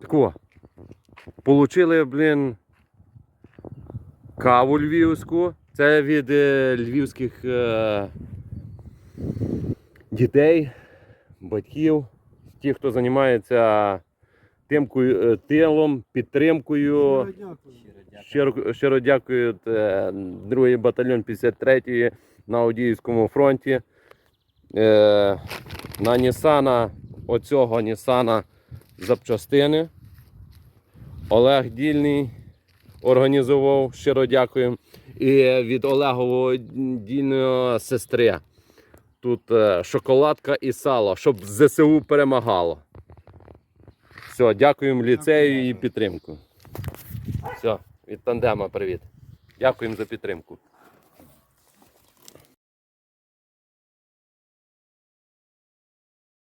Тако. Получили, блін, каву львівську. Це від е, львівських е, дітей, батьків, ті, хто займається тимкою, е, тилом, підтримкою. Щиро, щиро дякую е, другий батальйон 53-ї на Одіївському фронті. Е, на Нісана, оцього Нісана запчастини. Олег Дільний організував, щиро дякую. І від Олегового дільної сестри. Тут е, шоколадка і сало, щоб ЗСУ перемагало. Все, дякуємо ліцею і підтримку. Все, від тандема привіт. Дякуємо за підтримку.